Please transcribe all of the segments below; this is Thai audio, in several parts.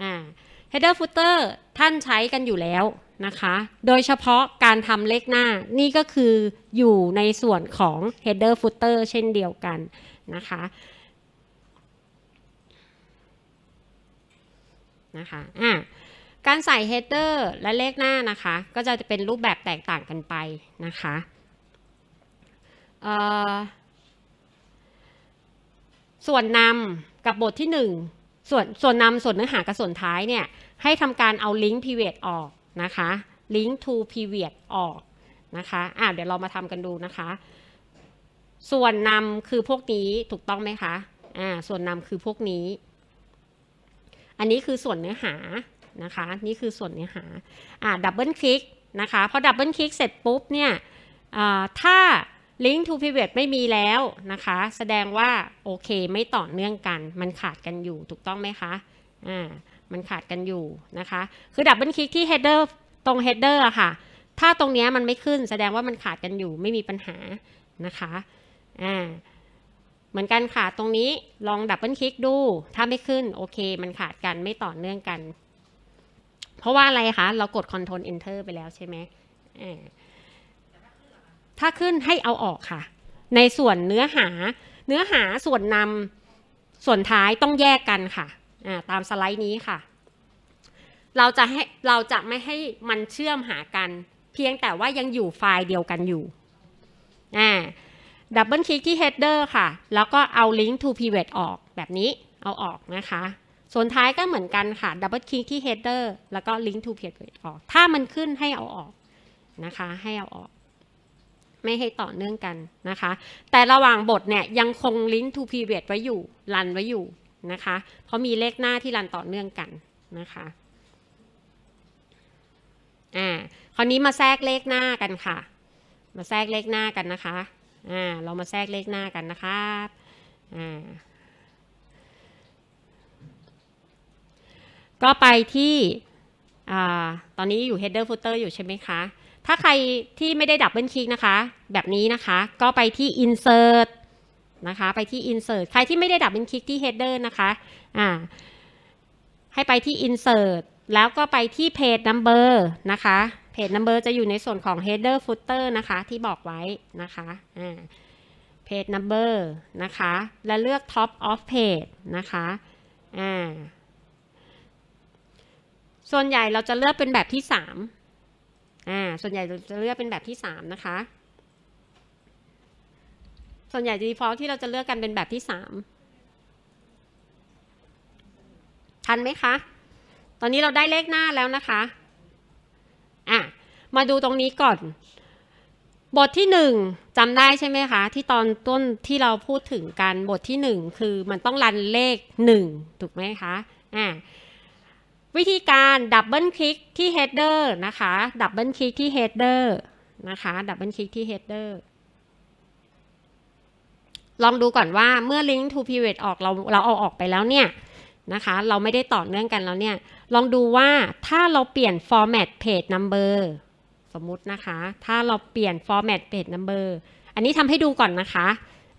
อ่า header footer ท่านใช้กันอยู่แล้วนะคะ โดยเฉพาะการทำเลขหน้านี่ก็คืออยู่ในส่วนของ header footer เช่นเดียวกันนะคะนะคะอะการใส่ header และเลขหน้านะคะ ก็จะเป็นรูปแบบแตกต่างกันไปนะคะส่วนนำกับบทที่หนึ่ง ส่วนส่วนนำส่วนเนื้อหากับส่วนท้ายเนี่ยให้ทำการเอา link period ออกนะคะ link to period ออกนะคะอะเดี๋ยวเรามาทำกันดูนะคะ ส่วนนำคือพวกนี้ถูกต้องไหมคะอ่าส่วนนำคือพวกนี้ อันนี้คือส่วนเนื้อหานะคะ นี่คือส่วนเนื้อหาอ่าดับเบิลคลิกนะคะพอดับเบิลคลิกเสร็จปุ๊บเนี่ยอ่า ถ้า link to pivot ไม่มีแล้วนะคะ แสดงว่าโอเคไม่ต่อเนื่องกัน มันขาดกันอยู่ถูกต้องไหมคะอ่ามันขาดกันอยู่นะคะ คือดับเบิลคลิกที่ header ตรง header อะค่ะ ถ้าตรงนี้มันไม่ขึ้นแสดงว่ามันขาดกันอยู่ไม่มีปัญหานะคะอ่าเหมือนกันค่ะตรงนี้ลองดับเบิลคลิกดู ถ้าไม่ขึ้นโอเค มันขาดกันไม่ต่อเนื่องกัน เพราะว่าอะไรคะ เรากด Ctrl Enter ไปแล้วใช่ไหมอ่า ถ้าขึ้นให้เอาออกค่ะ ในส่วนเนื้อหา เนื้อหาส่วนนำส่วนท้ายต้องแยกกันค่ะตามสไลด์นี้ค่ะ เราจะให้เราจะไม่ให้มันเชื่อมหากัน เพียงแต่ว่ายังอยู่ไฟล์เดียวกันอยู่ดับเบิลคลิกที่ header ค่ะ แล้วก็เอา link to pivot ออกแบบนี้เอาออกนะคะ ส่วนท้ายก็เหมือนกันค่ะ ดับเบิลคลิกที่ header แล้วก็ link to pivot ออก ถ้ามันขึ้นให้เอาออกนะคะ ให้เอาออก ไม่ให้ต่อเนื่องกันนะคะ แต่ระหว่างบทเนี่ยยังคง link to pivot ไว้อยู่รันไว้อยู่นะคะ เพราะมีเลขหน้าที่รันต่อเนื่องกันนะคะอ่าคราวนี้มาแทรกเลขหน้ากันค่ะ มาแทรกเลขหน้ากันนะคะอ่าเรามาแทรกเลขหน้ากันนะคะอ่าก็ไปที่อ่าตอนนี้อยู่ header footer อยู่ใช่ไหมคะ ถ้าใครที่ไม่ได้ดับเบิลคลิกนะคะ แบบนี้นะคะ ก็ไปที่ insert นะคะ ไปที่ insert ใครที่ไม่ได้ดับเบิลคลิกที่ header นะคะอ่าให้ไปที่ insert แล้วก็ไปที่ page number นะคะ page number จะอยู่ในส่วนของ header footer นะคะ ที่บอกไว้นะคะอ่า page number นะคะ และเลือก top of page นะคะอ่าส่วนใหญ่เราจะเลือกเป็นแบบที่สาม อ่าส่วนใหญ่จะเลือกเป็นแบบที่สามนะคะ ส่วนใหญ่ default ที่เราจะเลือกกันเป็นแบบที่สามทันไหมคะ ตอนนี้เราได้เลขหน้าแล้วนะคะอะมาดูตรงนี้ก่อน บทที่หนึ่งจำได้ใช่ไหมคะ ที่ตอนต้นที่เราพูดถึงกันบทที่หนึ่งคือมันต้องรันเลขหนึ่งถูกไหมคะอ่า วิธีการดับเบิลคลิกที่ header นะคะ ดับเบิลคลิกที่ header นะคะ ดับเบิลคลิกที่ header ลองดูก่อนว่าเมื่อ link to pivot ออกเราเราเอาออกไปแล้วเนี่ยนะคะ เราไม่ได้ต่อเนื่องกันแล้วเนี่ย ลองดูว่าถ้าเราเปลี่ยน format page number สมมุตินะคะ ถ้าเราเปลี่ยน format page number อันนี้ทำให้ดูก่อนนะคะ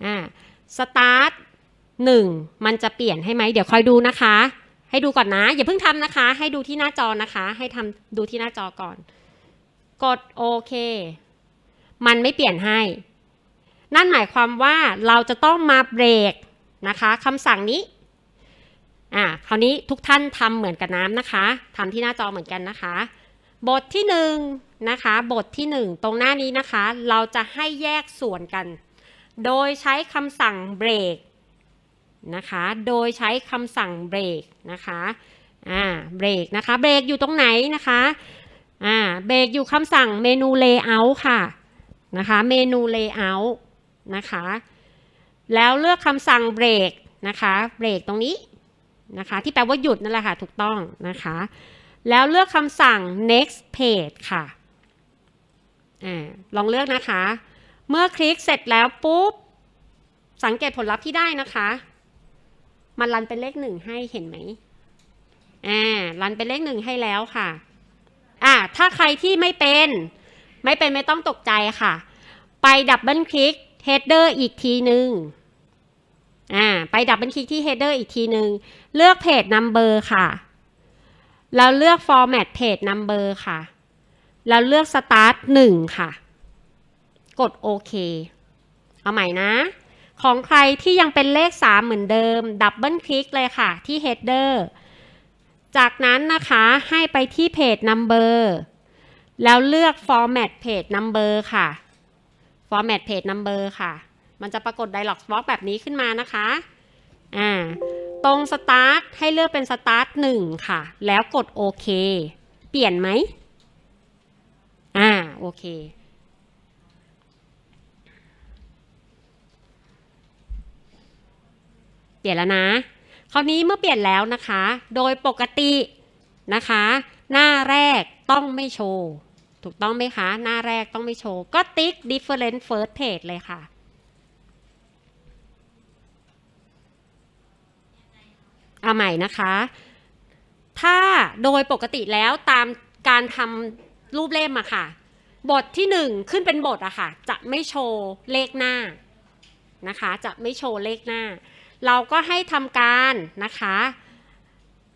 อ่า start 1 มันจะเปลี่ยนให้ไหม เดี๋ยวคอยดูนะคะ ให้ดูก่อนนะ อย่าเพิ่งทำนะคะ ให้ดูที่หน้าจอนะคะ ให้ทำดูที่หน้าจอก่อน กดโอเค มันไม่เปลี่ยนให้ นั่นหมายความว่าเราจะต้องมาเบรกนะคะคำสั่งนี้อ่าคราวนี้ทุกท่านทำเหมือนกับน้ำนะคะทำที่หน้าจอเหมือนกันนะคะ บทที่หนึ่งนะคะ บทที่หนึ่งตรงหน้านี้นะคะ เราจะให้แยกส่วนกัน โดยใช้คำสั่งเบรก นะคะ โดยใช้คำสั่งเบรกนะคะ อ่า เบรกนะคะ เบรกอยู่ตรงไหนนะคะ อ่า เบรกอยู่คำสั่งเมนู layout ค่ะ นะคะ เมนู layout นะคะ แล้วเลือกคำสั่งเบรกนะคะ เบรกตรงนี้นะคะ ที่แปลว่าหยุดนั่นแหละค่ะ ถูกต้องนะคะ แล้วเลือกคำสั่ง next page ค่ะ อ่า ลองเลือกนะคะ เมื่อคลิกเสร็จแล้วปุ๊บสังเกตผลลัพธ์ที่ได้นะคะ มันรันเป็นเลขหนึ่งให้เห็นไหมอ่ารันเป็นเลขหนึ่งให้แล้วค่ะ อ่า ถ้าใครที่ไม่เป็น ไม่เป็นไม่ต้องตกใจค่ะ ไปดับเบิลคลิก header อีกทีหนึ่งอ่า ไปดับเบิลคลิกที่ header อีกทีหนึ่งเลือกเพจ number ค่ะ แล้วเลือก format page number ค่ะ แล้วเลือก start 1 ค่ะ กดโอเค เอาใหม่นะ ของใครที่ยังเป็นเลข 3 เหมือนเดิม ดับเบิลคลิกเลยค่ะที่ header จากนั้นนะคะให้ไปที่ page number แล้วเลือก format page number ค่ะ format page number ค่ะ มันจะปรากฏ dialog box แบบนี้ขึ้นมานะคะ อ่า ตรง start ให้เลือกเป็น start 1 ค่ะ แล้วกดโอเค เปลี่ยนไหม อ่า โอเค ปลี่ยนแล้วนะ คราวนี้เมื่อเปลี่ยนแล้วนะคะ โดยปกตินะคะ หน้าแรกต้องไม่โชว์ ถูกต้องไหมคะ หน้าแรกต้องไม่โชว์ ก็ติ๊ก different first page เลยค่ะ เอาใหม่นะคะ ถ้าโดยปกติแล้วตามการทำรูปเล่มอะค่ะ บทที่หนึ่งขึ้นเป็นบทอะค่ะ จะไม่โชว์เลขหน้านะคะ จะไม่โชว์เลขหน้า เราก็ให้ทำการนะคะ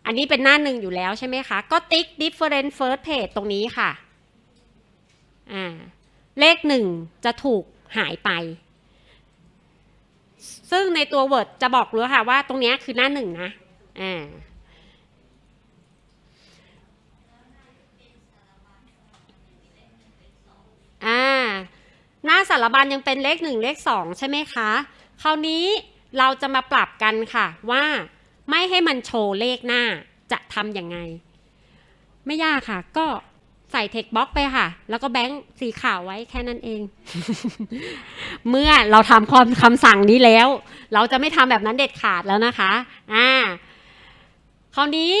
อันนี้เป็นหน้าหนึ่งอยู่แล้วใช่ไหมคะ ก็ติ๊ก different first page ตรงนี้ค่ะ อ่า เลขหนึ่งจะถูกหายไป ซึ่งในตัว Word จะบอกรู้ค่ะว่าตรงนี้คือหน้าหนึ่งนะ อ่าอ่าหน้าสารบัญยังเป็นเลขหนึ่งเลขสองใช่ไหมคะ คราวนี้ เราจะมาปรับกันค่ะว่าไม่ให้มันโชว์เลขหน้าจะทำยังไง ไม่ยากค่ะ ก็ใส่เทคบ็อกไปค่ะ แล้วก็แบงค์สีขาวไว้แค่นั้นเอง เมื่อเราทำคำคำสั่งนี้แล้ว เราจะไม่ทำแบบนั้นเด็ดขาดแล้วนะคะ อ่า คราวนี้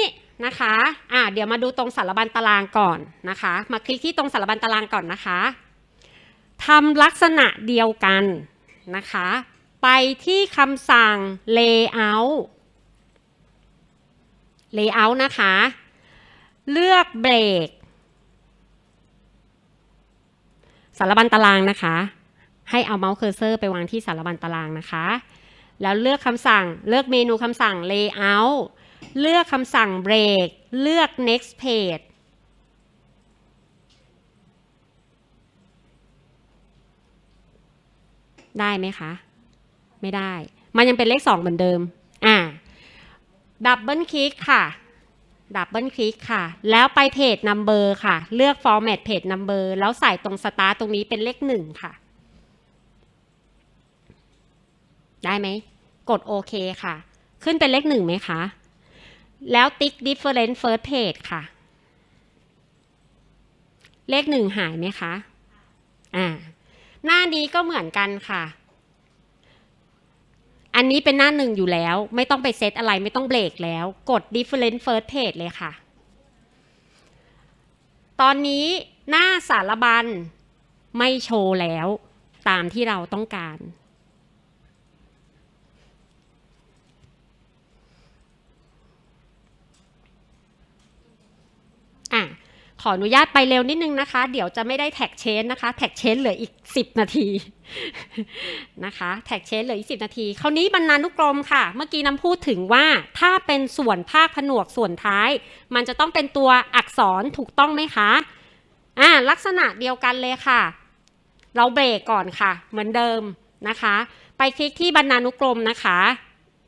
นะคะ อ่า เดี๋ยวมาดูตรงสารบัญตารางก่อนนะคะ มาคลิกที่ตรงสารบัญตารางก่อนนะคะทำลักษณะเดียวกันนะคะ ไปที่คำสั่ง layout layout นะคะ เลือกเบรกสารบัญตารางนะคะ ให้เอาเมาส์เคอร์เซอร์ไปวางที่สารบัญตารางนะคะ แล้วเลือกคำสั่ง เลือกเมนูคำสั่ง layout เลือกคำสั่ง break เลือก next page ได้ไหมคะ ไม่ได้ มันยังเป็นเลขสองเหมือนเดิม อ่า ดับเบิลคลิกค่ะ ดับเบิลคลิกค่ะ แล้วไปเพจ number ค่ะ เลือก format page number แล้วใส่ตรง start ตรงนี้เป็นเลขหนึ่งค่ะ ได้ไหม กดโอเคค่ะ ขึ้นเป็นเลขหนึ่งไหมคะ แล้วติ๊ก different first page ค่ะ เลขหนึ่งหายไหมคะ อ่า หน้านี้ก็เหมือนกันค่ะ อันนี้เป็นหน้าหนึ่งอยู่แล้ว ไม่ต้องไปเซตอะไรไม่ต้องเบรกแล้ว กด different first page เลยค่ะ ตอนนี้หน้าสารบัญไม่โชว์แล้วตามที่เราต้องการ อะ ขออนุญาตไปเร็วนิดนึงนะคะ เดี๋ยวจะไม่ได้แท็กเชนนะคะ แท็กเชนเหลืออีก 10 นาทีนะคะ แท็กเชนเหลืออีก 10 นาที คราวนี้บรรณานุกรมค่ะ เมื่อกี้น้ำพูดถึงว่าถ้าเป็นส่วนภาคผนวกส่วนท้าย มันจะต้องเป็นตัวอักษรถูกต้องไหมคะอ่าลักษณะเดียวกันเลยค่ะ เราเบรกก่อนค่ะ เหมือนเดิมนะคะ ไปคลิกที่บรรณานุกรมนะคะ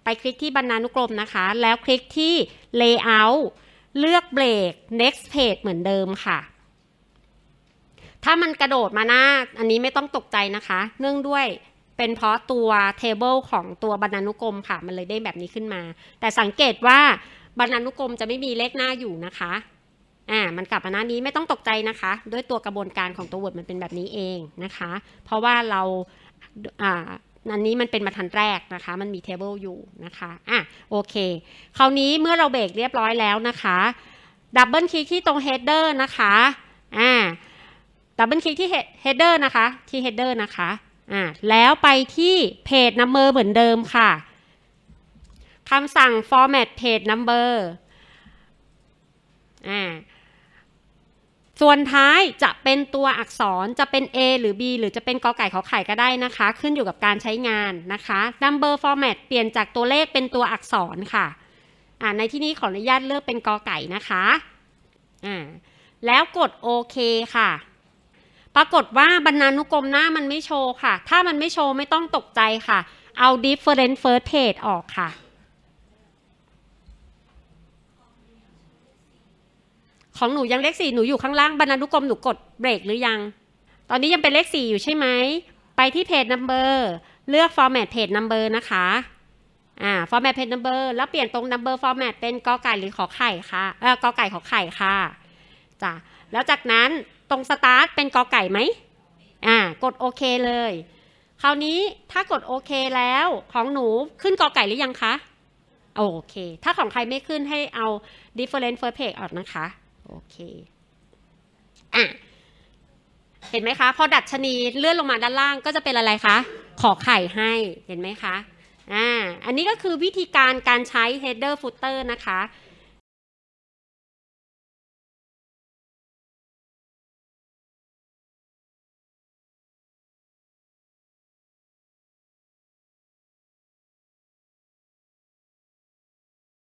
ไปคลิกที่บรรณานุกรมนะคะ แล้วคลิกที่ layout เลือกเบรก next page เหมือนเดิมค่ะ ถ้ามันกระโดดมาหน้า อันนี้ไม่ต้องตกใจนะคะ เนื่องด้วยเป็นเพราะตัว table ของตัวบรรณานุกรมค่ะ มันเลยได้แบบนี้ขึ้นมา แต่สังเกตว่าบรรณานุกรมจะไม่มีเลขหน้าอยู่นะคะ อ่า มันกลับมาหน้านี้ไม่ต้องตกใจนะคะ ด้วยตัวกระบวนการของตัว Word มันเป็นแบบนี้เองนะคะ เพราะว่าเรา อ่า อันนี้มันเป็นบรรทัดแรกนะคะ มันมี table อยู่นะคะอะโอเค คราวนี้เมื่อเราเบรกเรียบร้อยแล้วนะคะดับเบิลคลิกที่ตรง header นะคะอ่าดับเบิลคลิกที่ header นะคะที่ header นะคะอ่าแล้วไปที่ page number เหมือนเดิมค่ะคำสั่ง format page number อ่า ส่วนท้ายจะเป็นตัวอักษรจะเป็น A หรือ B หรือจะเป็นกอไก่ขอไข่ก็ได้นะคะ ขึ้นอยู่กับการใช้งานนะคะ number format เปลี่ยนจากตัวเลขเป็นตัวอักษรค่ะอ่าในที่นี้ขออนุญาตเลือกเป็นกอไก่นะคะอ่าแล้วกดโอเคค่ะ ปรากฏว่าบรรณานุกรมหน้ามันไม่โชว์ค่ะ ถ้ามันไม่โชว์ไม่ต้องตกใจค่ะ เอา different first page ออกค่ะ ของหนูยังเลขสี่หนูอยู่ข้างล่างบรรณานุกรมหนูกดเบรกหรือยัง ตอนนี้ยังเป็นเลขสี่อยู่ใช่ไหม ไปที่เพจ number เลือก format page number นะคะ อ่า format page number แล้วเปลี่ยนตรง number format เป็นกอไก่หรือขอไข่ค่ะ เออกอไก่ขอไข่ค่ะจ้ะแล้วจากนั้นตรง start เป็นกอไก่ไหมอ่า กดโอเคเลย คราวนี้ถ้ากดโอเคแล้วของหนูขึ้นกอไก่หรือยังคะ โอเค ถ้าของใครไม่ขึ้นให้เอา different first page ออกนะคะ โอเค อะ เห็นไหมคะ พอดัชนีเลื่อนลงมาด้านล่างก็จะเป็นอะไรคะ ขอไข่ให้ เห็นไหมคะ อ่า อันนี้ก็คือวิธีการการใช้ header footer นะคะ